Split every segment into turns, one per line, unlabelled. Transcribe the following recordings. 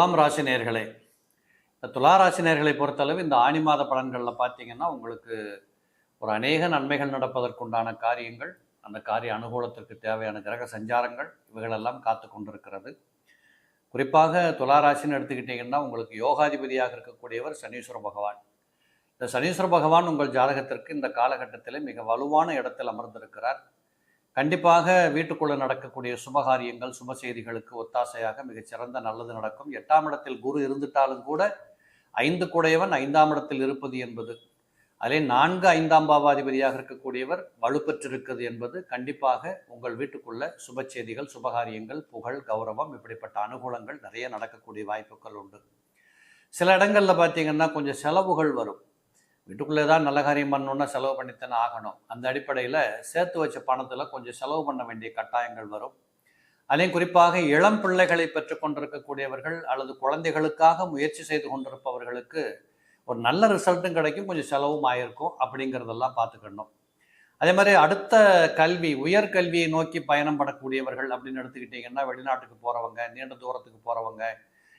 துலாம் ராசி நேர்களே இந்த துலா ராசி நேர்களை பொறுத்தளவு இந்த ஆணி மாத பலன்களில் பார்த்தீங்கன்னா உங்களுக்கு ஒரு அநேக நன்மைகள் நடப்பதற்குண்டான காரியங்கள் அந்த காரிய அனுகூலத்திற்கு தேவையான கிரக சஞ்சாரங்கள் இவைகளெல்லாம் காத்து கொண்டிருக்கிறது. குறிப்பாக துலா ராசின்னு எடுத்துக்கிட்டிங்கன்னா உங்களுக்கு யோகாதிபதியாக இருக்கக்கூடியவர் சனீஸ்வர பகவான். இந்த சனீஸ்வர பகவான் உங்கள் ஜாதகத்திற்கு இந்த காலகட்டத்தில் மிக வலுவான இடத்தில் அமர்ந்திருக்கிறார். கண்டிப்பாக வீட்டுக்குள்ளே நடக்கக்கூடிய சுபகாரியங்கள் சுப செய்திகளுக்கு ஒத்தாசையாக மிகச்சிறந்த நல்லது நடக்கும். எட்டாம் இடத்தில் குரு இருந்துட்டாலும் கூட ஐந்து கூடையவன் ஐந்தாம் இடத்தில் இருப்பது என்பது அதிலே நான்கு ஐந்தாம் பாவாதிபதியாக இருக்கக்கூடியவர் வலுப்பெற்றிருக்கிறது என்பது கண்டிப்பாக உங்கள் வீட்டுக்குள்ள சுப செய்திகள் சுபகாரியங்கள் புகழ் கௌரவம் இப்படிப்பட்ட அனுகூலங்கள் நிறைய நடக்கக்கூடிய வாய்ப்புகள் உண்டு. சில இடங்களில் பார்த்தீங்கன்னா கொஞ்சம் செலவுகள் வரும். வீட்டுக்குள்ளே தான் நல்ல காரியம் பண்ணணுன்னா செலவு பண்ணித்தானே ஆகணும். அந்த அடிப்படையில் சேர்த்து வச்ச பணத்தில் கொஞ்சம் செலவு பண்ண வேண்டிய கட்டாயங்கள் வரும். அதையும் குறிப்பாக இளம் பிள்ளைகளை பெற்றுக்கொண்டிருக்கக்கூடியவர்கள் அல்லது குழந்தைகளுக்காக முயற்சி செய்து கொண்டிருப்பவர்களுக்கு ஒரு நல்ல ரிசல்ட்டும் கிடைக்கும் கொஞ்சம் செலவும் ஆயிருக்கும் அப்படிங்கிறதெல்லாம் பார்த்துக்கணும். அதே மாதிரி அடுத்த கல்வி உயர்கல்வியை நோக்கி பயணம் படக்கூடியவர்கள் அப்படின்னு எடுத்துக்கிட்டிங்கன்னா வெளிநாட்டுக்கு போகிறவங்க நீண்ட தூரத்துக்கு போகிறவங்க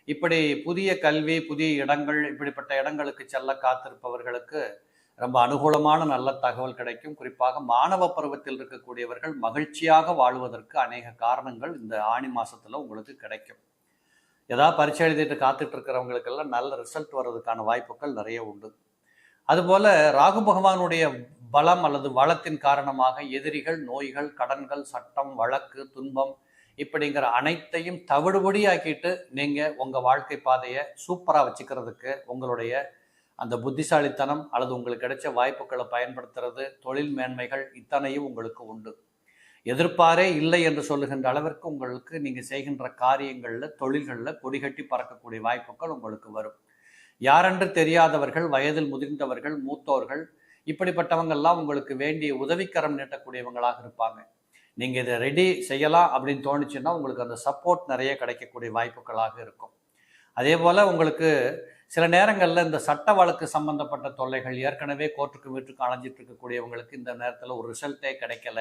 இப்படி புதிய கல்வி புதிய இடங்கள் இப்படிப்பட்ட இடங்களுக்கு செல்ல காத்திருப்பவர்களுக்கு ரொம்ப அனுகூலமான நல்ல தகவல் கிடைக்கும். குறிப்பாக மாணவ பருவத்தில் இருக்கக்கூடியவர்கள் மகிழ்ச்சியாக வாழ்வதற்கு அநேக காரணங்கள் இந்த ஆணி மாசத்துல உங்களுக்கு கிடைக்கும். ஏதாவது பரீட்சை எழுதிட்டு காத்துட்டு இருக்கிறவங்களுக்கெல்லாம் நல்ல ரிசல்ட் வர்றதுக்கான வாய்ப்புகள் நிறைய உண்டு. அதுபோல ராகு பகவானுடைய பலம் அல்லது வளத்தின் காரணமாக எதிரிகள் நோய்கள் கடன்கள் சட்டம் வழக்கு துன்பம் இப்படிங்கிற அனைத்தையும் தவிடுபடியாக்கிட்டு நீங்கள் உங்கள் வாழ்க்கை பாதையை சூப்பராக வச்சுக்கிறதுக்கு உங்களுடைய அந்த புத்திசாலித்தனம் அல்லது உங்களுக்கு கிடைச்ச வாய்ப்புகளை பயன்படுத்துறது தொழில் மேன்மைகள் இத்தனையும் உங்களுக்கு உண்டு. எதிர்ப்பாரே இல்லை என்று சொல்லுகின்ற அளவிற்கு உங்களுக்கு நீங்கள் செய்கின்ற காரியங்களில் தொழில்களில் கொடிகட்டி பறக்கக்கூடிய வாய்ப்புகள் உங்களுக்கு வரும். யாரென்று தெரியாதவர்கள் வயதில் முதிர்ந்தவர்கள் மூத்தோர்கள் இப்படிப்பட்டவங்கள்லாம் உங்களுக்கு வேண்டிய உதவிக்கரம் நீட்டக்கூடியவங்களாக இருப்பாங்க. நீங்கள் இதை ரெடி செய்யலாம் அப்படின்னு தோணுச்சுன்னா உங்களுக்கு அந்த சப்போர்ட் நிறைய கிடைக்கக்கூடிய வாய்ப்புகளாக இருக்கும். அதே போல் உங்களுக்கு சில நேரங்களில் இந்த சட்ட வழக்கு சம்பந்தப்பட்ட தொல்லைகள் ஏற்கனவே கோர்ட்டுக்கு வீட்டுக்கு அலைஞ்சிட்டு இருக்கக்கூடியவங்களுக்கு இந்த நேரத்தில் ஒரு ரிசல்ட்டே கிடைக்கல.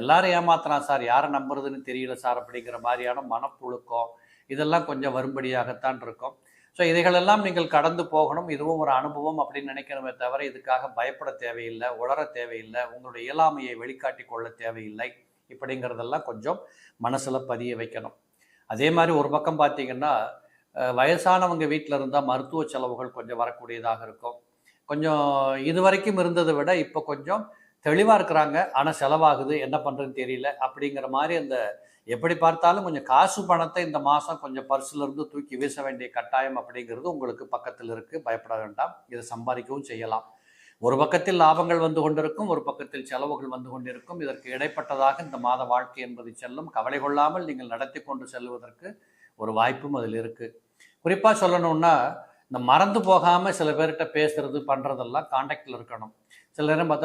எல்லாரும் ஏமாத்துறான் சார் யாரை நம்புறதுன்னு தெரியல சார் அப்படிங்கிற மாதிரியான மனப்புழுக்கம் இதெல்லாம் கொஞ்சம் வரும்படியாகத்தான் இருக்கும். ஸோ இதைகளெல்லாம் நீங்கள் கடந்து போகணும். இதுவும் ஒரு அனுபவம் அப்படின்னு நினைக்கணுமே தவிர இதுக்காக பயப்பட தேவையில்லை உளர தேவையில்லை உங்களுடைய இயலாமையை வெளிக்காட்டி கொள்ள தேவையில்லை. இப்படிங்கிறதெல்லாம் கொஞ்சம் மனசில் பதிய வைக்கணும். அதே மாதிரி ஒரு பக்கம் பார்த்தீங்கன்னா வயசானவங்க வீட்டில் இருந்தால் மருத்துவ செலவுகள் கொஞ்சம் வரக்கூடியதாக இருக்கும். கொஞ்சம் இது வரைக்கும் இருந்ததை விட இப்போ கொஞ்சம் தெளிவாக இருக்கிறாங்க. ஆனால் செலவாகுது என்ன பண்ணுறதுன்னு தெரியல. அப்படிங்கிற மாதிரி அந்த எப்படி பார்த்தாலும் கொஞ்சம் காசு பணத்தை இந்த மாதம் கொஞ்சம் பர்சிலிருந்து தூக்கி வீச வேண்டிய கட்டாயம் அப்படிங்கிறது உங்களுக்கு பக்கத்தில் இருக்குது பயப்பட வேண்டாம். இதை சம்பாதிக்கவும் செய்யலாம். ஒரு பக்கத்தில் லாபங்கள் வந்து கொண்டிருக்கும் ஒரு பக்கத்தில் செலவுகள் வந்து கொண்டிருக்கும். இதற்கு இடைப்பட்டதாக இந்த மாத வாழ்க்கை என்பது செல்லும். கவலை கொள்ளாமல் நீங்கள் நடத்தி கொண்டு செல்வதற்கு ஒரு வாய்ப்பும் அதில் இருக்குது குறிப்பாக சொல்லணும்னா இந்த மறந்து போகாமல் சில பேர்கிட்ட பேசுறது பண்ணுறதெல்லாம் காண்டாக்டில் இருக்கணும். சில நேரம் பார்த்தா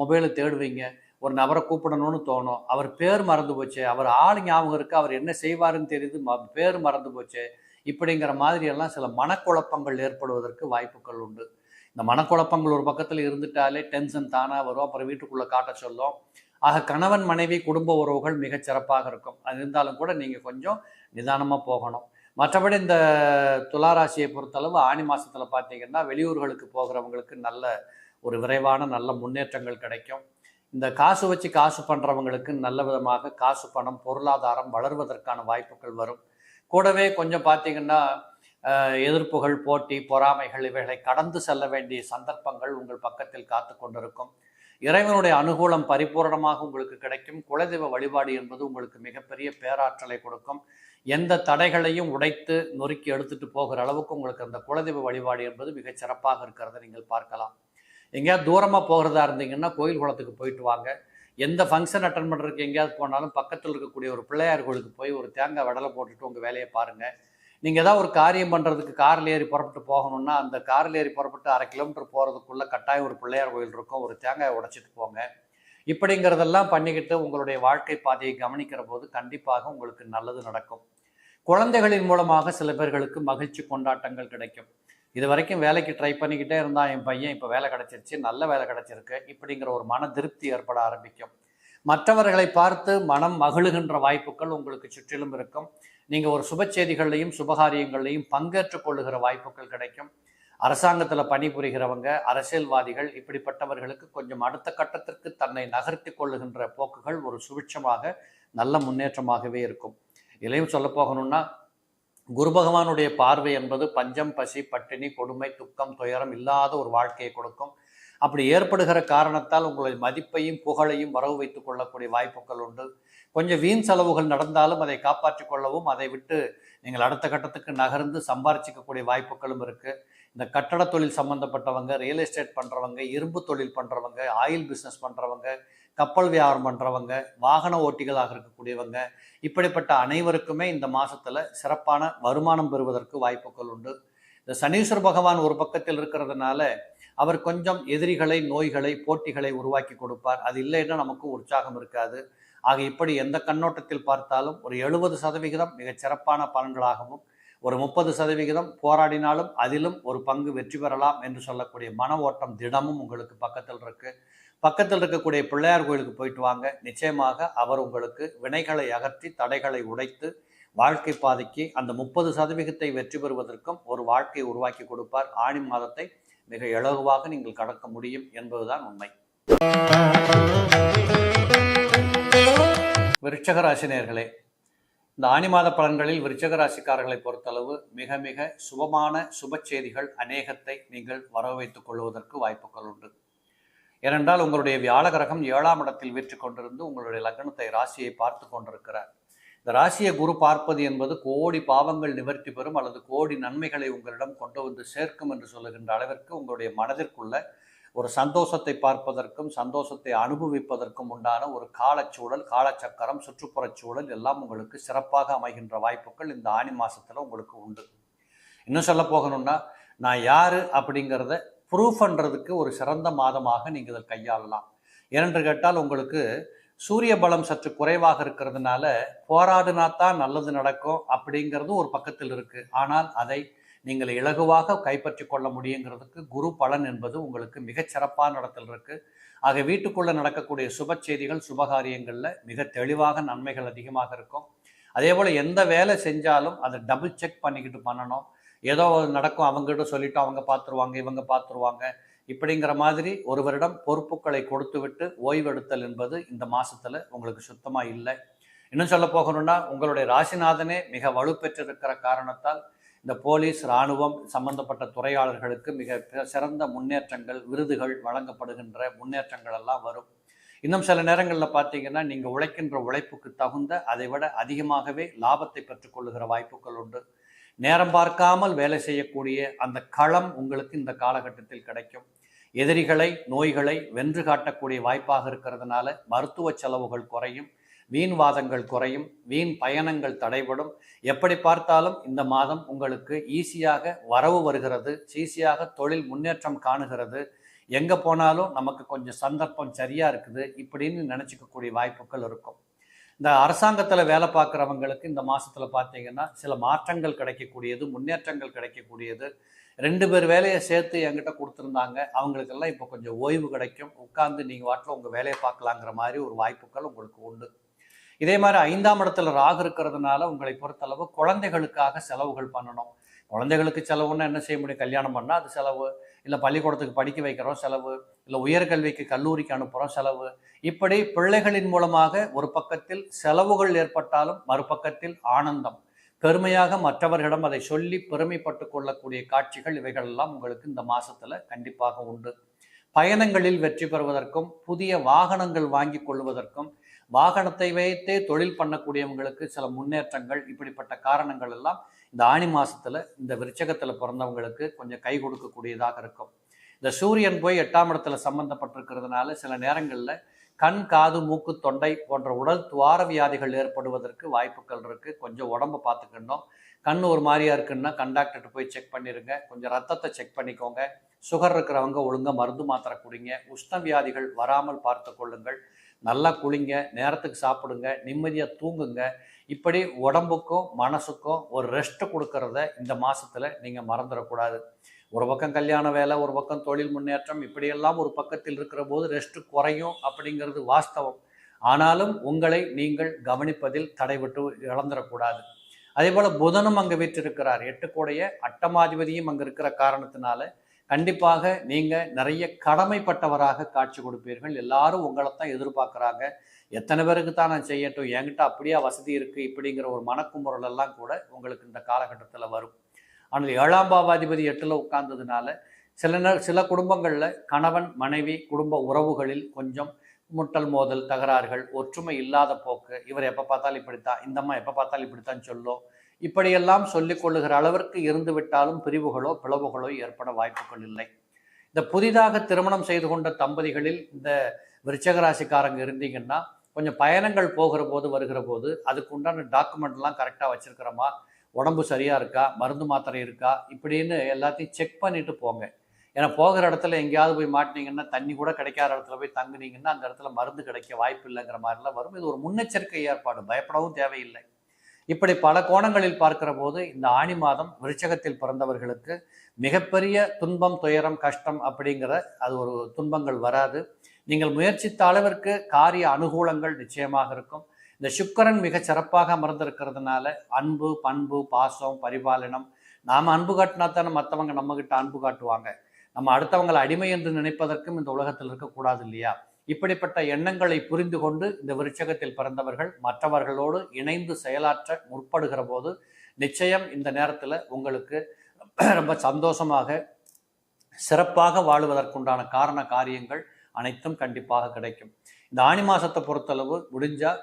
மொபைலை தேடுவீங்க. ஒரு நபரை கூப்பிடணும்னு தோணும். அவர் பேர் மறந்து போச்சு. அவர் ஆள் ஞாபகம் இருக்கு. அவர் என்ன செய்வாருன்னு தெரியுது. ம- பேர் மறந்து போச்சு. இப்படிங்கிற மாதிரியெல்லாம் சில மனக்குழப்பங்கள் ஏற்படுவதற்கு வாய்ப்புகள் உண்டு. இந்த மனக்குழப்பங்கள் ஒரு பக்கத்தில் இருந்துட்டாலே டென்ஷன் தானாக வரும். அப்புறம் வீட்டுக்குள்ளே காட்ட சொல்லும். ஆக கணவன் மனைவி குடும்ப உறவுகள் மிகச் சிறப்பாக இருக்கும். அது இருந்தாலும் கூட நீங்கள் கொஞ்சம் நிதானமாக போகணும். மற்றபடி இந்த துளாராசியை பொறுத்தளவு ஆணி மாதத்தில் பார்த்தீங்கன்னா வெளியூர்களுக்கு போகிறவங்களுக்கு நல்ல ஒரு விரைவான நல்ல முன்னேற்றங்கள் கிடைக்கும். இந்த காசு வச்சு காசு பண்ணுறவங்களுக்கு நல்ல விதமாக காசு பணம் பொருளாதாரம் வளர்வதற்கான வாய்ப்புகள் வரும். கூடவே கொஞ்சம் பார்த்தீங்கன்னா எதிர்ப்புகள் போட்டி பொறாமைகள் இவைகளை கடந்து செல்ல வேண்டிய சந்தர்ப்பங்கள் உங்கள் பக்கத்தில் காத்து கொண்டிருக்கும். இறைவனுடைய அனுகூலம் பரிபூரணமாக உங்களுக்கு கிடைக்கும். குலதெய்வ வழிபாடு என்பது உங்களுக்கு மிகப்பெரிய பேராற்றலை கொடுக்கும். எந்த தடைகளையும் உடைத்து நொறுக்கி எடுத்துட்டு போகிற அளவுக்கு உங்களுக்கு அந்த குலதெய்வ வழிபாடு என்பது மிகச் சிறப்பாக இருக்கிறத நீங்கள் பார்க்கலாம். எங்கேயாவது தூரமாக போகிறதா இருந்தீங்கன்னா கோயில் குளத்துக்கு போயிட்டு வாங்க. எந்த ஃபங்க்ஷன் அட்டன் பண்ணுறதுக்கு எங்கேயாவது போனாலும் பக்கத்தில் இருக்கக்கூடிய ஒரு பிள்ளையார் கோயிலுக்கு போய் ஒரு தேங்காய் வடலை போட்டுட்டு உங்கள் வேலையை பாருங்கள் நீங்கள் ஏதாவது ஒரு காரியம் பண்ணுறதுக்கு காரில் ஏறி புறப்பட்டு போகணும்னா அந்த காரில் ஏறி புறப்பட்டு அரை கிலோமீட்டர் போகிறதுக்குள்ளே கட்டாயம் ஒரு பிள்ளையார் கோயில் இருக்கும். ஒரு தேங்காய் உடைச்சிட்டு போங்க. இப்படிங்கிறதெல்லாம் பண்ணிக்கிட்டு உங்களுடைய வாழ்க்கை பாதையை கவனிக்கிற போது கண்டிப்பாக உங்களுக்கு நல்லது நடக்கும். குழந்தைகளின் மூலமாக சில பேர்களுக்கு மகிழ்ச்சி கொண்டாட்டங்கள் கிடைக்கும். இது வரைக்கும் வேலைக்கு ட்ரை பண்ணிக்கிட்டே இருந்தான் என் பையன். இப்போ வேலை கிடச்சிருச்சு. நல்ல வேலை கிடச்சிருக்கு. இப்படிங்கிற ஒரு மன திருப்தி ஏற்பட ஆரம்பிக்கும். மற்றவர்களை பார்த்து மனம் மகிழுகின்ற வாய்ப்புகள் உங்களுக்கு சுற்றிலும் இருக்கும். நீங்கள் ஒரு சுப செய்திகள்லையும் சுபகாரியங்கள்லையும் பங்கேற்றுக் கொள்ளுகிற வாய்ப்புகள் கிடைக்கும். அரசாங்கத்தில் பணிபுரிகிறவங்க அரசியல்வாதிகள் இப்படிப்பட்டவர்களுக்கு கொஞ்சம் அடுத்த கட்டத்திற்கு தன்னை நகர்த்தி கொள்ளுகின்ற போக்குகள் ஒரு சுபிட்சமாக நல்ல முன்னேற்றமாகவே இருக்கும். இதையும் சொல்ல போகணும்னா குரு பகவானுடைய பார்வை என்பது பஞ்சம் பசி பட்டினி கொடுமை துக்கம் துயரம் இல்லாத ஒரு வாழ்க்கையை கொடுக்கும். அப்படி ஏற்படுகிற காரணத்தால் உங்களுடைய மதிப்பையும் புகழையும் வரவு வைத்துக் கொள்ளக்கூடிய வாய்ப்புகள் உண்டு. கொஞ்சம் வீண் செலவுகள் நடந்தாலும் அதை காப்பாற்றிக் கொள்ளவும் அதை விட்டு நீங்கள் அடுத்த கட்டத்துக்கு நகர்ந்து சம்பாரிச்சிக்கக்கூடிய வாய்ப்புகளும் இருக்குது இந்த கட்டட தொழில் சம்பந்தப்பட்டவங்க ரியல் எஸ்டேட் பண்ணுறவங்க இரும்பு தொழில் பண்ணுறவங்க ஆயில் பிஸ்னஸ் பண்ணுறவங்க கப்பல் வியாபாரம் பண்ணுறவங்க வாகன ஓட்டிகளாக இருக்கக்கூடியவங்க இப்படிப்பட்ட அனைவருக்குமே இந்த மாதத்தில் சிறப்பான வருமானம் பெறுவதற்கு வாய்ப்புகள் உண்டு. இந்த சனீஸ்வர பகவான் ஒரு பக்கத்தில் இருக்கிறதுனால அவர் கொஞ்சம் எதிரிகளை நோய்களை போட்டிகளை உருவாக்கி கொடுப்பார். அது இல்லைன்னா நமக்கு உற்சாகம் இருக்காது. ஆக இப்படி எந்த கண்ணோட்டத்தில் பார்த்தாலும் ஒரு எழுபது சதவிகிதம் மிகச் சிறப்பான பலன்களாகவும் ஒரு முப்பது சதவிகிதம் போராடினாலும் அதிலும் ஒரு பங்கு வெற்றி பெறலாம் என்று சொல்லக்கூடிய மன ஓட்டம் தினமும் உங்களுக்கு பக்கத்தில் இருக்கு. பக்கத்தில் இருக்கக்கூடிய பிள்ளையார் கோயிலுக்கு போயிட்டு வாங்க. நிச்சயமாக அவர் உங்களுக்கு வினைகளை அகற்றி தடைகளை உடைத்து வாழ்க்கை பாதைக்கு அந்த முப்பது சதவிகிதத்தை வெற்றி பெறுவதற்கும் ஒரு வாழ்க்கையை உருவாக்கி கொடுப்பார். ஆணி மாதத்தை மிக இலகுவாக நீங்கள் கடக்க முடியும் என்பதுதான் உண்மை. விருச்சகராசினியர்களே இந்த ஆணி மாத பலன்களில் விருச்சகராசிக்காரர்களை பொறுத்தளவு மிக மிக சுபமான சுப செய்திகள் அநேகத்தை நீங்கள் வரவைத்துக் வைத்துக் கொள்வதற்கு வாய்ப்புகள் உண்டு. ஏனென்றால் உங்களுடைய வியாழ கிரகம் ஏழாம் இடத்தில் வீற்று கொண்டிருந்து உங்களுடைய லக்னத்தை ராசியை பார்த்து கொண்டிருக்கிறார். இந்த ராசியை குரு பார்ப்பது என்பது கோடி பாவங்கள் நிவர்த்தி பெறும் அல்லது கோடி நன்மைகளை உங்களிடம் கொண்டு வந்து சேர்க்கும் என்று சொல்லுகின்ற அளவிற்கு உங்களுடைய மனதிற்குள்ள ஒரு சந்தோஷத்தை பார்ப்பதற்கும் சந்தோஷத்தை அனுபவிப்பதற்கும் உண்டான ஒரு காலச்சூழல் காலச்சக்கரம் சுற்றுப்புறச் சூழல் எல்லாம் உங்களுக்கு சிறப்பாக அமைகின்ற வாய்ப்புகள் இந்த ஆணி மாதத்தில் உங்களுக்கு உண்டு. இன்னும் சொல்ல போகணும்னா நான் யார் அப்படிங்கிறத ப்ரூஃப் பண்ணுறதுக்கு ஒரு சிறந்த மாதமாக நீங்கள் இதை கையாளலாம். ஏனென்று கேட்டால் உங்களுக்கு சூரிய பலம் சற்று குறைவாக இருக்கிறதுனால போராடினா தான் நல்லது நடக்கும் அப்படிங்கிறதும் ஒரு பக்கத்தில் இருக்குது ஆனால் அதை நீங்கள் இலகுவாக கைப்பற்றி கொள்ள முடியுங்கிறதுக்கு குரு பலன் என்பது உங்களுக்கு மிகச் சிறப்பான இடத்தில் இருக்கு. ஆக வீட்டுக்குள்ள நடக்கக்கூடிய சுப செய்திகள் சுபகாரியங்களில் மிக தெளிவாக நன்மைகள் அதிகமாக இருக்கும். அதே போல் எந்த வேலை செஞ்சாலும் அதை டபுள் செக் பண்ணிக்கிட்டு பண்ணணும். ஏதோ நடக்கும் அவங்ககிட்ட சொல்லிட்டு அவங்க பார்த்துருவாங்க இவங்க பார்த்துருவாங்க இப்படிங்கிற மாதிரி ஒருவரிடம் பொறுப்புகளை கொடுத்து விட்டு ஓய்வெடுத்தல் என்பது இந்த மாசத்துல உங்களுக்கு சுத்தமா இல்லை. இன்னும் சொல்ல போகணும்னா உங்களுடைய ராசிநாதனே மிக வலுப்பெற்றிருக்கிற காரணத்தால் இந்த போலீஸ் இராணுவம் சம்பந்தப்பட்ட துறையாளர்களுக்கு மிக சிறந்த முன்னேற்றங்கள் விருதுகள் வழங்கப்படுகின்ற முன்னேற்றங்கள் எல்லாம் வரும். இன்னும் சில நேரங்களில் பார்த்தீங்கன்னா நீங்கள் உழைக்கின்ற உழைப்புக்கு தகுந்த அதை விட அதிகமாகவே லாபத்தை பெற்றுக்கொள்ளுகிற வாய்ப்புகள் உண்டு. நேரம் பார்க்காமல் வேலை செய்யக்கூடிய அந்த களம் உங்களுக்கு இந்த காலகட்டத்தில் கிடைக்கும். எதிரிகளை நோய்களை வென்று காட்டக்கூடிய வாய்ப்பாக இருக்கிறதுனால மருத்துவ செலவுகள் குறையும். வீண் வாதங்கள் குறையும் வீண் பயணங்கள் தடைபடும். எப்படி பார்த்தாலும் இந்த மாதம் உங்களுக்கு ஈஸியாக வரவு வருகிறது ஈஸியாக தொழில் முன்னேற்றம் காணுகிறது. எங்கே போனாலும் நமக்கு கொஞ்சம் சந்தர்ப்பம் சரியாக இருக்குது இப்படின்னு நினச்சிக்கக்கூடிய வாய்ப்புகள் இருக்கும். இந்த அரசாங்கத்தில் வேலை பார்க்குறவங்களுக்கு இந்த மாதத்தில் பார்த்தீங்கன்னா சில மாற்றங்கள் கிடைக்கக்கூடியது முன்னேற்றங்கள் கிடைக்கக்கூடியது. ரெண்டு பேர் வேலையை சேர்த்து என்கிட்ட கொடுத்துருந்தாங்க. அவங்களுக்கெல்லாம் இப்போ கொஞ்சம் ஓய்வு கிடைக்கும். உட்காந்து நீங்கள் வாட்டில் உங்கள் வேலையை பார்க்கலாங்கிற மாதிரி ஒரு வாய்ப்புகள் உங்களுக்கு உண்டு. இதே மாதிரி ஐந்தாம் இடத்துல ராகு இருக்கிறதுனால உங்களை பொறுத்தளவு குழந்தைகளுக்காக செலவுகள் பண்ணணும். குழந்தைகளுக்கு செலவுன்னா என்ன செய்ய முடியும்? கல்யாணம் பண்ணால் அது செலவு. இல்லை பள்ளிக்கூடத்துக்கு படிக்க வைக்கிறோம் செலவு. இல்லை உயர்கல்விக்கு கல்லூரிக்கு அனுப்புகிறோம் செலவு. இப்படி பிள்ளைகளின் மூலமாக ஒரு பக்கத்தில் செலவுகள் ஏற்பட்டாலும் மறுபக்கத்தில் ஆனந்தம். பெருமையாக மற்றவர்களிடம் அதை சொல்லி பெருமைப்பட்டு கொள்ளக்கூடிய காட்சிகள் இவைகள் எல்லாம் உங்களுக்கு இந்த மாசத்துல கண்டிப்பாக உண்டு. பயணங்களில் வெற்றி பெறுவதற்கும் புதிய வாகனங்கள் வாங்கி கொள்வதற்கும் வாகனத்தை வைத்தே தொழில் பண்ணக்கூடியவங்களுக்கு சில முன்னேற்றங்கள் இப்படிப்பட்ட காரணங்கள் எல்லாம் இந்த ஆணி மாசத்துல இந்த விருச்சகத்துல பிறந்தவங்களுக்கு கொஞ்சம் கை கொடுக்கக்கூடியதாக இருக்கும். இந்த சூரியன் போய் எட்டாம் இடத்துல சம்பந்தப்பட்டிருக்கிறதுனால சில நேரங்களில் கண் காது மூக்கு தொண்டை போன்ற உடல் துவார வியாதிகள் ஏற்படுவதற்கு வாய்ப்புகள் இருக்கு. கொஞ்சம் உடம்ப பார்த்துக்கணும். கண் ஒரு மாதிரியா இருக்குன்னா கண்டாக்டர்கிட்ட போய் செக் பண்ணிருங்க. கொஞ்சம் ரத்தத்தை செக் பண்ணிக்கோங்க. சுகர் இருக்கிறவங்க ஒழுங்காக மருந்து மாத்திரை குடிங்க. உஷ்ண வியாதிகள் வராமல் பார்த்து கொள்ளுங்கள். நல்லா குளிங்க நேரத்துக்கு சாப்பிடுங்க நிம்மதியாக தூங்குங்க. இப்படி உடம்புக்கும் மனசுக்கும் ஒரு ரெஸ்ட் கொடுக்கறத இந்த மாதத்தில் நீங்கள் மறந்துடக்கூடாது. ஒரு பக்கம் கல்யாண வேலை ஒரு பக்கம் தொழில் முன்னேற்றம் இப்படியெல்லாம் ஒரு பக்கத்தில் இருக்கிற போது ரெஸ்ட் குறையும் அப்படிங்கிறது வாஸ்தவம். ஆனாலும் உங்களை நீங்கள் கவனிப்பதில் தடைபட்டு இழந்துடக்கூடாது. அதே போல் புதனும் அங்கே வீற்றிருக்கிறார். எட்டுக்குடைய அட்டமாதிபதியும் அங்கே இருக்கிற காரணத்தினால கண்டிப்பாக நீங்கள் நிறைய கடமைப்பட்டவராக காட்சி கொடுப்பீர்கள். எல்லாரும் உங்களைத்தான் எதிர்பார்க்குறாங்க. எத்தனை பேருக்கு தான் நான் செய்யட்டும் என்கிட்ட அப்படியே வசதி இருக்குது இப்படிங்கிற ஒரு மனக்குமுறல் எல்லாம் கூட உங்களுக்கு இந்த காலகட்டத்தில் வரும். ஆனால் ஏழாம் பாவாதிபதி எட்டில் உட்கார்ந்ததுனால சில நேர சில குடும்பங்களில் கணவன் மனைவி குடும்ப உறவுகளில் கொஞ்சம் முட்டல் மோதல் தகராறுகள் ஒற்றுமை இல்லாத போக்கு இவர் எப்போ பார்த்தாலும் இப்படித்தான் இந்தம்மா எப்போ பார்த்தாலும் இப்படித்தான் சொல்லும் இப்படியெல்லாம் சொல்லிக் கொள்ளுகிற அளவிற்கு இருந்துவிட்டாலும் பிரிவுகளோ பிளவுகளோ ஏற்பட வாய்ப்புகள் இல்லை. இந்த புதிதாக திருமணம் செய்து கொண்ட தம்பதிகளில் இந்த விருச்சகராசிக்காரங்க இருந்தீங்கன்னா கொஞ்சம் பயணங்கள் போகிற போது வருகிற போது அதுக்கு உண்டான டாக்குமெண்ட்லாம் கரெக்டாக வச்சுருக்கிறோமா? உடம்பு சரியாக இருக்கா? மருந்து மாத்திரை இருக்கா? இப்படின்னு எல்லாத்தையும் செக் பண்ணிவிட்டு போங்க. ஏன்னா போகிற இடத்துல எங்கேயாவது போய் மாட்டினீங்கன்னா தண்ணி கூட கிடைக்காத இடத்துல போய் தங்குனீங்கன்னா அந்த இடத்துல மருந்து கிடைக்க வாய்ப்பு இல்லைங்கிற மாதிரிலாம் வரும். இது ஒரு முன்னெச்சரிக்கை ஏற்பாடு. பயப்படவும் தேவையில்லை. இப்படி பல கோணங்களில் பார்க்கிற போது இந்த ஆணி மாதம் விருச்சகத்தில் பிறந்தவர்களுக்கு மிகப்பெரிய துன்பம் துயரம் கஷ்டம் அப்படிங்கிற அது ஒரு துன்பங்கள் வராது. நீங்கள் முயற்சித்த அளவிற்கு காரிய அனுகூலங்கள் நிச்சயமாக இருக்கும். இந்த சுக்கரன் மிக சிறப்பாக அமர்ந்திருக்கிறதுனால அன்பு பண்பு பாசம் பரிபாலனம் நாம் அன்பு காட்டினா தானே மற்றவங்க நம்மகிட்ட அன்பு காட்டுவாங்க. நம்ம அடுத்தவங்களை அடிமை என்று நினைப்பதற்கும் இந்த உலகத்தில் இருக்கக்கூடாது இல்லையா? இப்படிப்பட்ட எண்ணங்களை புரிந்து கொண்டு இந்த விருச்சகத்தில் பிறந்தவர்கள் மற்றவர்களோடு இணைந்து செயலாற்ற முற்படுகிற போது நிச்சயம் இந்த நேரத்தில் உங்களுக்கு ரொம்ப சந்தோஷமாக சிறப்பாக வாழுவதற்குண்டான காரண காரியங்கள் அனைத்தும் கண்டிப்பாக கிடைக்கும். இந்த ஆணி மாசத்தை பொறுத்தளவு முடிஞ்சால்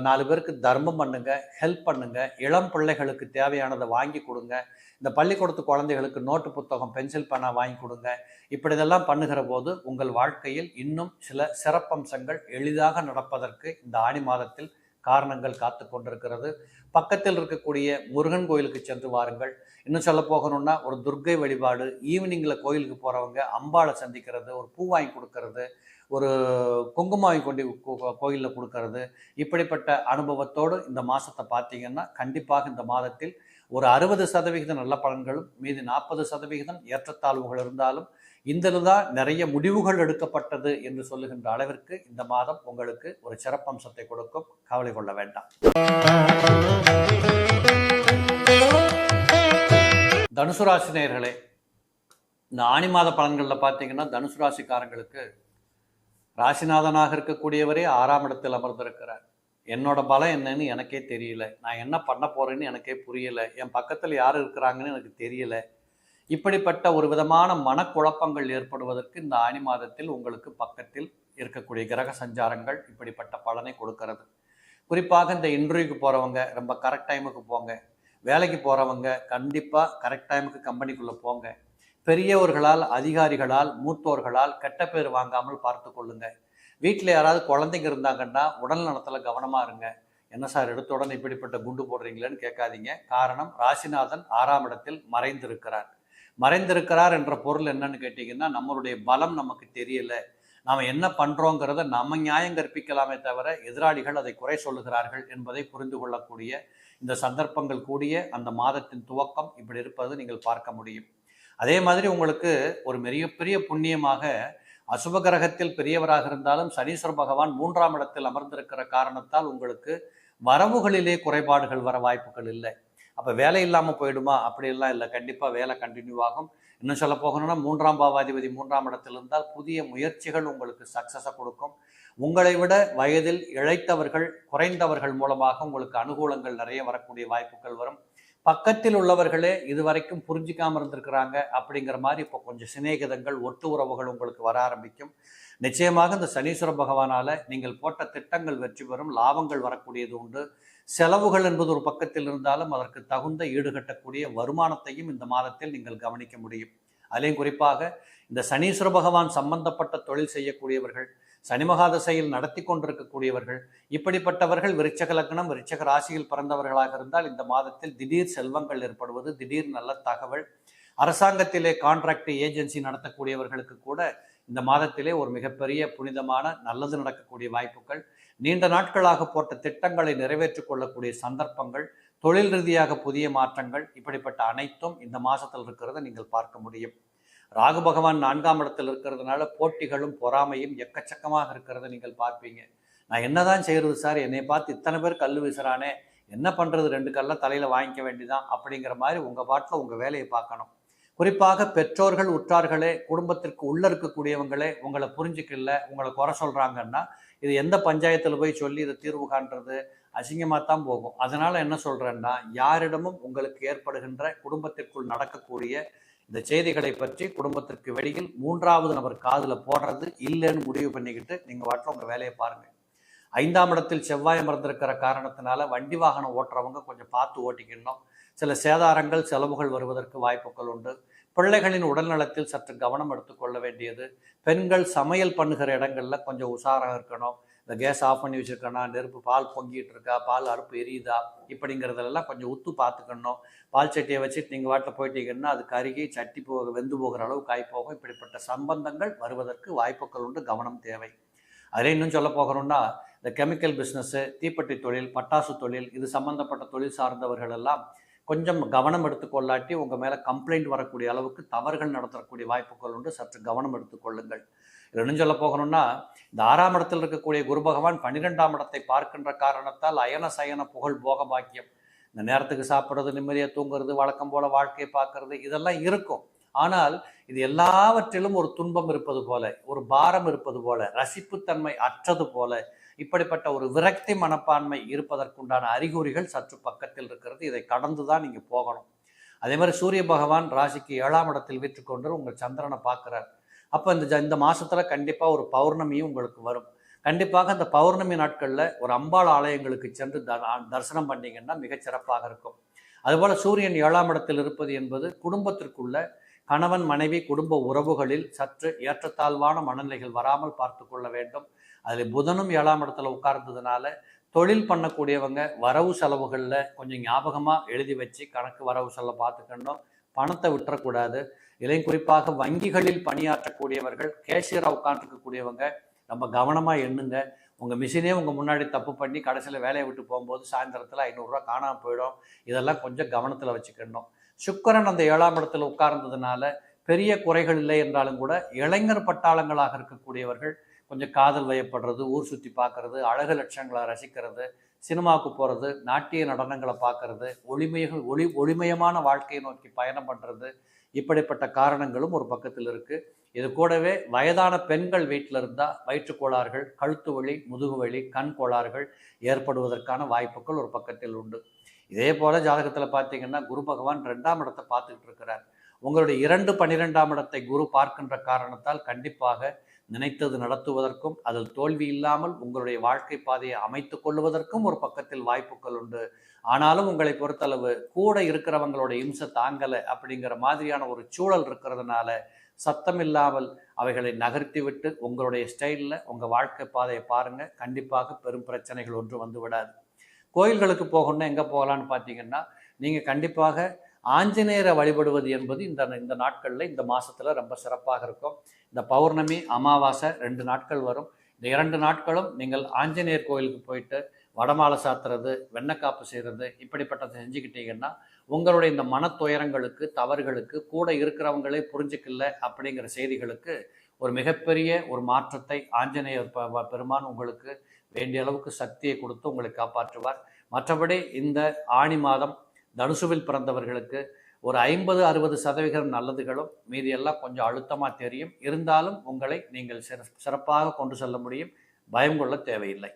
நாலு பேருக்கு தர்மம் பண்ணுங்க ஹெல்ப் பண்ணுங்க இளம் பிள்ளைகளுக்கு தேவையானதை வாங்கி கொடுங்க இந்த பள்ளிக்கூடத்து குழந்தைகளுக்கு நோட்டு புத்தகம் பென்சில் பேனா வாங்கி கொடுங்க. இப்படி இதெல்லாம் பண்ணுகிற போது உங்கள் வாழ்க்கையில் இன்னும் சில சிறப்பம்சங்கள் எளிதாக நடப்பதற்கு இந்த ஆணி மாதத்தில் காரணங்கள் காத்து கொண்டிருக்கிறது. பக்கத்தில் இருக்கக்கூடிய முருகன் கோயிலுக்கு சென்று வாருங்கள். இன்னும் சொல்ல போகணும்னா ஒரு துர்க்கை வழிபாடு ஈவினிங்கில் கோயிலுக்கு போகிறவங்க அம்பாளை சந்திக்கிறது ஒரு பூ வாங்கி கொடுக்கறது ஒரு குங்குமம் வாங்கி கொண்டு கோயிலில் கொடுக்கறது. இப்படிப்பட்ட அனுபவத்தோடு இந்த மாதத்தை பார்த்தீங்கன்னா கண்டிப்பாக இந்த மாதத்தில் ஒரு அறுபது சதவிகிதம் நல்ல பலன்களும் மீது நாற்பது சதவிகிதம் ஏற்றத்தாழ்வுகள் இருந்தாலும் இதில் தான் நிறைய முடிவுகள் எடுக்கப்பட்டது என்று சொல்லுகின்ற அளவிற்கு இந்த மாதம் உங்களுக்கு ஒரு சிறப்பம்சத்தை கொடுக்கும். கவலை கொள்ள வேண்டாம். தனுசு ராசி நேயர்களே இந்த ஆணி மாத பலன்களில் பார்த்தீங்கன்னா தனுசு ராசிக்காரங்களுக்கு ராசிநாதனாக இருக்கக்கூடியவரே ஆறாம் இடத்தில் அமர்ந்திருக்கிறார். என்னோட பலம் என்னன்னு எனக்கே தெரியல. நான் என்ன பண்ண போகிறேன்னு எனக்கே புரியல. என் பக்கத்தில் யார் இருக்கிறாங்கன்னு எனக்கு தெரியல. இப்படிப்பட்ட ஒரு விதமான மனக்குழப்பங்கள் ஏற்படுவதற்கு இந்த ஆணி மாதத்தில் உங்களுக்கு பக்கத்தில் இருக்கக்கூடிய கிரக சஞ்சாரங்கள் இப்படிப்பட்ட பலனை கொடுக்கறது. குறிப்பாக இந்த இன்டர்வியூக்கு போகிறவங்க ரொம்ப கரெக்ட் டைமுக்கு போங்க. வேலைக்கு போகிறவங்க கண்டிப்பாக கரெக்ட் டைமுக்கு கம்பெனிக்குள்ளே போங்க. பெரியவர்களால் அதிகாரிகளால் மூத்தோர்களால் கெட்ட பேர் வாங்காமல் பார்த்து கொள்ளுங்கள் வீட்டில் யாராவது குழந்தைங்க இருந்தாங்கன்னா உடல் நலத்தில் கவனமாக இருங்க. என்ன சார் எடுத்த உடனே இப்படிப்பட்ட குண்டு போடுறீங்களேன்னு கேட்காதீங்க. காரணம் ராசிநாதன் ஆறாம் இடத்தில் மறைந்திருக்கிறார். மறைந்திருக்கிறார் என்ற பொருள் என்னன்னு கேட்டிங்கன்னா நம்மளுடைய பலம் நமக்கு தெரியலை. நாம் என்ன பண்ணுறோங்கிறத நம்ம நியாயம் கற்பிக்கலாமே தவிர எதிராளிகள் அதை குறை சொல்லுகிறார்கள் என்பதை புரிந்து கொள்ளக்கூடிய இந்த சந்தர்ப்பங்கள் கூடிய அந்த மாதத்தின் துவக்கம் இப்படி இருப்பது நீங்கள் பார்க்க முடியும். அதே மாதிரி உங்களுக்கு ஒரு மிகப்பெரிய புண்ணியமாக அசுப கிரகத்தில் பெரியவராக இருந்தாலும் சனீஸ்வர பகவான் மூன்றாம் இடத்தில் அமர்ந்திருக்கிற காரணத்தால் உங்களுக்கு வரவுகளிலே குறைபாடுகள் வர வாய்ப்புகள் இல்லை. அப்போ வேலை இல்லாமல் போயிடுமா? அப்படியெல்லாம் இல்லை. கண்டிப்பாக வேலை கண்டினியூ ஆகும். இன்னும் சொல்ல போகணும்னா மூன்றாம் பாவாதிபதி மூன்றாம் இடத்தில் இருந்தால் புதிய முயற்சிகள் உங்களுக்கு சக்ஸஸை கொடுக்கும். உங்களை விட வயதில் இழைத்தவர்கள் குறைந்தவர்கள் மூலமாக உங்களுக்கு அனுகூலங்கள் நிறைய வரக்கூடிய வாய்ப்புகள் வரும். பக்கத்தில் உள்ளவர்களே இதுவரைக்கும் புரிஞ்சிக்காமல் இருந்திருக்கிறாங்க அப்படிங்கிற மாதிரி இப்போ கொஞ்சம் சிநேகிதங்கள் ஒட்டு உறவுகள் உங்களுக்கு வர ஆரம்பிக்கும். நிச்சயமாக இந்த சனீஸ்வர பகவானால நீங்கள் போட்ட திட்டங்கள் வெற்றி பெறும் லாபங்கள் வரக்கூடியது உண்டு. செலவுகள் என்பது ஒரு பக்கத்தில் இருந்தாலும் அதற்கு தகுந்த ஈடுகட்டக்கூடிய வருமானத்தையும் இந்த மாதத்தில் நீங்கள் கவனிக்க முடியும். அதிலையும் குறிப்பாக இந்த சனீஸ்வர பகவான் சம்பந்தப்பட்ட தொழில் செய்யக்கூடியவர்கள் சனிமகாதசையில் நடத்தி கொண்டிருக்கக்கூடியவர்கள் இப்படிப்பட்டவர்கள் விருச்சக லக்னம் விருச்சக ராசியில் பிறந்தவர்களாக இருந்தால் இந்த மாதத்தில் திடீர் செல்வங்கள் ஏற்படுவது திடீர் நல்ல தகவல். அரசாங்கத்திலே கான்ட்ராக்ட் ஏஜென்சி நடத்தக்கூடியவர்களுக்கு கூட இந்த மாதத்திலே ஒரு மிகப்பெரிய புனிதமான நல்லது நடக்கக்கூடிய வாய்ப்புகள். நீண்ட நாட்களாக போட்ட திட்டங்களை நிறைவேற்றிக் கொள்ளக்கூடிய சந்தர்ப்பங்கள் தொழில் ரீதியாக புதிய மாற்றங்கள் இப்படிப்பட்ட அனைத்தும் இந்த மாதத்தில் இருக்கிறத நீங்கள் பார்க்க முடியும். ராகு பகவான் நான்காம் இடத்தில் இருக்கிறதுனால போட்டிகளும் பொறாமையும் எக்கச்சக்கமாக இருக்கிறத நீங்கள் பார்ப்பீங்க. நான் என்னதான் செய்கிறது சார்? என்னை பார்த்து இத்தனை பேர் கல் வீசுகிறானே என்ன பண்ணுறது ரெண்டு கல்ல தலையில் வாங்கிக்க வேண்டிதான் அப்படிங்கிற மாதிரி உங்கள் பாட்டில் உங்கள் வேலையை பார்க்கணும். குறிப்பாக பெற்றோர்கள் உற்றார்களே குடும்பத்திற்கு உள்ளே இருக்கக்கூடியவங்களே உங்களை புரிஞ்சுக்கல உங்களை குறை சொல்கிறாங்கன்னா இது எந்த பஞ்சாயத்தில் போய் சொல்லி இதை தீர்வு காண்றது? அசிங்கமாக தான் போகும். அதனால் என்ன சொல்கிறேன்னா யாரிடமும் உங்களுக்கு ஏற்படுகின்ற குடும்பத்திற்குள் நடக்கக்கூடிய இந்த செய்திகளை பற்றி குடும்பத்திற்கு வெளியில் மூன்றாவது நபர் காதில் போடுறது இல்லைன்னு முடிவு பண்ணிக்கிட்டு நீங்கள் வாட்டில் உங்கள் வேலையை பாருங்கள் ஐந்தாம் இடத்தில் செவ்வாய் அமர்ந்திருக்கிற காரணத்தினால வண்டி வாகனம் ஓட்டுறவங்க கொஞ்சம் பார்த்து ஓட்டிக்கணும். சில சேதாரங்கள் செலவுகள் வருவதற்கு வாய்ப்புகள் உண்டு. பிள்ளைகளின் உடல்நலத்தில் சற்று கவனம் எடுத்துக்கொள்ள வேண்டியது. பெண்கள் சமையல் பண்ணுகிற இடங்களில் கொஞ்சம் உஷாராக இருக்கணும். இந்த கேஸ் ஆஃப் பண்ணி வச்சிருக்கணும் நெருப்பு பால் பொங்கிட்டு இருக்கா பால் அறுப்பு எரியுதா இப்படிங்கிறதெல்லாம் கொஞ்சம் உத்து பார்த்துக்கணும். பால் சட்டியை வச்சுட்டு நீங்கள் வாட்டில் போயிட்டீங்கன்னா அது கருகி சட்டி போக வெந்து போகிற அளவு காய் போகும் இப்படிப்பட்ட சம்பந்தங்கள் வருவதற்கு வாய்ப்புகள் உண்டு கவனம் தேவை. அதில் இன்னும் சொல்ல போகிறோம்னா இந்த கெமிக்கல் பிஸ்னஸ்ஸு தீப்பெட்டி தொழில் பட்டாசு தொழில் இது சம்மந்தப்பட்ட தொழில் சார்ந்தவர்கள் எல்லாம் கொஞ்சம் கவனம் எடுத்துக்கொள்ளாட்டி உங்கள் மேலே கம்ப்ளைண்ட் வரக்கூடிய அளவுக்கு தவறுகள் நடத்தக்கூடிய வாய்ப்புகள் உண்டு. சற்று கவனம் எடுத்துக்கொள்ளுங்கள். இன்னும் சொல்ல போகணும்னா இந்த ஆறாம் இடத்தில் இருக்கக்கூடிய குரு பகவான் பன்னிரெண்டாம் இடத்தை பார்க்கின்ற காரணத்தால் அயன சயன புகழ் போக பாக்கியம் இந்த நேரத்துக்கு சாப்பிட்றது நிம்மதியாக தூங்குறது வழக்கம் போல வாழ்க்கையை பார்க்கறது இதெல்லாம் இருக்கும். ஆனால் இது எல்லாவற்றிலும் ஒரு துன்பம் இருப்பது போல ஒரு பாரம் இருப்பது போல ரசிப்புத்தன்மை அற்றது போல இப்படிப்பட்ட ஒரு விரக்தி மனப்பான்மை இருப்பதற்குண்டான அறிகுறிகள் சற்று பக்கத்தில் இருக்கிறது. இதை கடந்து தான் நீங்கள் போகணும். அதே மாதிரி சூரிய பகவான் ராசிக்கு ஏழாம் இடத்தில் வீற்றுக்கொண்டு உங்கள் சந்திரனை பார்க்குறார். அப்போ இந்த இந்த மாசத்துல கண்டிப்பாக ஒரு பௌர்ணமியும் உங்களுக்கு வரும். கண்டிப்பாக அந்த பௌர்ணமி நாட்களில் ஒரு அம்பாள் ஆலயங்களுக்கு சென்று த- தரிசனம் பண்ணீங்கன்னா மிக சிறப்பாக இருக்கும். அதுபோல் சூரியன் ஏழாம் இடத்தில் இருப்பது என்பது குடும்பத்திற்குள்ள கணவன் மனைவி குடும்ப உறவுகளில் சற்று ஏற்றத்தாழ்வான மனநிலைகள் வராமல் பார்த்து கொள்ள வேண்டும். அதில் புதனும் ஏழாம் இடத்துல உட்கார்ந்ததுனால தொழில் பண்ணக்கூடியவங்க வரவு செலவுகளில் கொஞ்சம் ஞாபகமாக எழுதி வச்சு கணக்கு வரவு செலவு பார்த்துக்கணும். பணத்தை விட்டுறக்கூடாது. இதையும் குறிப்பாக வங்கிகளில் பணியாற்றக்கூடியவர்கள் கேஷியராக உட்காந்துருக்கக்கூடியவங்க நம்ம கவனமாக எண்ணுங்க. உங்கள் மிஷினே உங்கள் முன்னாடி தப்பு பண்ணி கடைசியில் வேலையை விட்டு போகும்போது சாயந்தரத்தில் ஐநூறுரூவா காணாமல் போயிடும். இதெல்லாம் கொஞ்சம் கவனத்தில் வச்சுக்கணும். சுக்கரன் அந்த ஏழாம் இடத்துல உட்கார்ந்ததுனால பெரிய குறைகள் இல்லை என்றாலும் கூட இளைஞர் பட்டாளங்களாக இருக்கக்கூடியவர்கள் கொஞ்சம் காதல் வயப்படுறது ஊர் சுற்றி பார்க்கறது அழகு லட்சங்களை ரசிக்கிறது சினிமாவுக்கு போகிறது நாட்டிய நடனங்களை பார்க்கறது ஒளிமைகள் ஒளி ஒளிமயமான வாழ்க்கையை நோக்கி பயணம் பண்ணுறது இப்படிப்பட்ட காரணங்களும் ஒரு பக்கத்தில் இருக்குது இது கூடவே வயதான பெண்கள் வீட்டில் இருந்தால் வயிற்று கோளாறுகள் கழுத்து வலி முதுகு வலி கண் கோளாறுகள் ஏற்படுவதற்கான வாய்ப்புகள் ஒரு பக்கத்தில் உண்டு. இதே போல் ஜாதகத்தில் பார்த்தீங்கன்னா குரு பகவான் ரெண்டாம் இடத்தை பார்த்துக்கிட்டு இருக்கிறார். உங்களுடைய இரண்டு பன்னிரெண்டாம் இடத்தை குரு பார்க்கின்ற காரணத்தால் கண்டிப்பாக நினைத்தது நடத்துவதற்கும் அதில் தோல்வி இல்லாமல் உங்களுடைய வாழ்க்கை பாதையை அமைத்து கொள்வதற்கும் ஒரு பக்கத்தில் வாய்ப்புகள் உண்டு. ஆனாலும் உங்களை பொறுத்தளவு கூட இருக்கிறவங்களோட இம்சை தாங்கலை அப்படிங்கிற மாதிரியான ஒரு சூழல் இருக்கிறதுனால சத்தம் இல்லாமல் அவைகளை நகர்த்தி விட்டு உங்களுடைய ஸ்டைலில் உங்கள் வாழ்க்கை பாதையை பாருங்கள் கண்டிப்பாக பெரும் பிரச்சனைகள் ஒன்று வந்து விடாது கோயில்களுக்கு போகணும்னா எங்கே போகலான்னு பார்த்தீங்கன்னா நீங்கள் கண்டிப்பாக ஆஞ்சநேயரை வழிபடுவது என்பது இந்த இந்த நாட்களில் இந்த மாதத்தில் ரொம்ப சிறப்பாக இருக்கும். இந்த பௌர்ணமி அமாவாசை ரெண்டு நாட்கள் வரும். இந்த இரண்டு நாட்களும் நீங்கள் ஆஞ்சநேயர் கோயிலுக்கு போயிட்டு வடமாலை சாத்துறது வெண்ணக்காப்பு செய்கிறது இப்படிப்பட்டதை செஞ்சுக்கிட்டீங்கன்னா உங்களுடைய இந்த மனத்துயரங்களுக்கு தவறுகளுக்கு கூட இருக்கிறவங்களே புரிஞ்சுக்கல அப்படிங்கிற செய்திகளுக்கு ஒரு மிகப்பெரிய ஒரு மாற்றத்தை ஆஞ்சநேயர் ப- பெருமான் உங்களுக்கு வேண்டிய அளவுக்கு சக்தியை கொடுத்து உங்களை காப்பாற்றுவார். மற்றபடி இந்த ஆணி மாதம் தனுசுவில் பிறந்தவர்களுக்கு ஒரு ஐம்பது அறுபது சதவிகிதம் நல்லதுகளும் மீதியெல்லாம் கொஞ்சம் அழுத்தமாக தெரியும். இருந்தாலும் உங்களை நீங்கள் சிற சிறப்பாக கொண்டு செல்ல முடியும். பயம் கொள்ள தேவையில்லை.